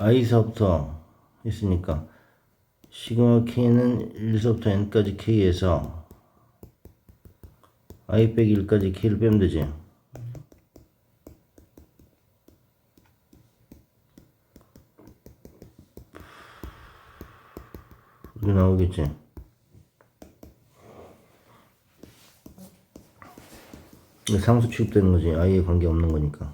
i서부터 했으니까 시그마 k는 1서부터 n까지 k에서 i 빼기 1까지 k를 빼면 되지. 이게 나오겠지. 상수 취급되는 거지. i에 관계 없는 거니까.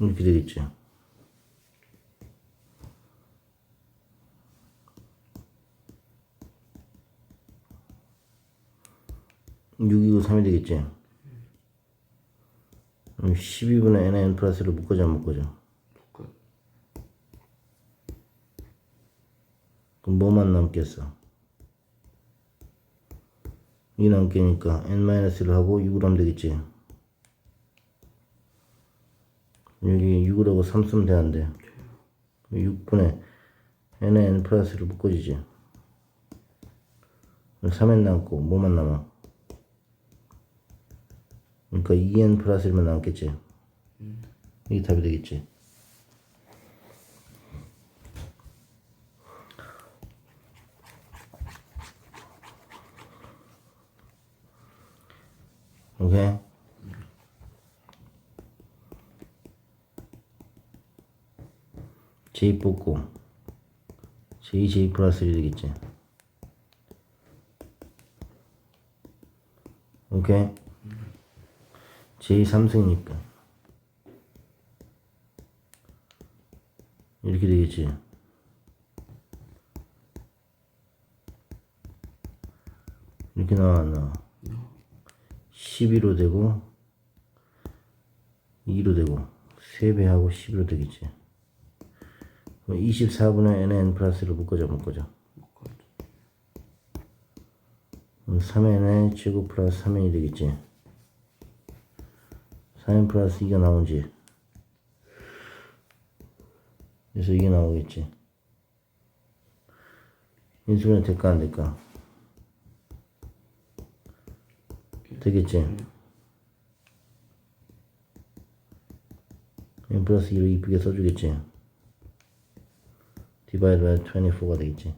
이렇게 되겠지. 육이고 3이 되겠지. 그럼 12분의 n에 n 플러스를 묶어줘, 안 묶어줘? 묶어. 그럼 뭐만 남겠어? 이 남기니까 n-를 하고 6을 하면 되겠지. 여기 6을 하고 3 쓰면 되는데 6분의 n에 n 플러스를 묶어주지. 3n 남고 뭐만 남아? 그러니까 2n 플러스 1만 남겠지. 이게 답이 되겠지. 오케이. J 뽑고 J J 플러스 1 되겠지. 오케이. J 3승이니까 이렇게 되겠지. 이렇게 나와? 11로 되고 2로 되고 3배하고 11로 되겠지. 그럼 24분의 n에 n 플러스를 묶어줘 묶어줘. 묶어. 그럼 3n의 제곱 플러스 3n이 되겠지. 4n 플러스 2가 나오지. 그래서 이게 나오겠지. 인수분해 될까 안 될까? 되겠지. n 플러스 2로 이쁘게 써주겠지. 디바이드 바이 24가 되겠지.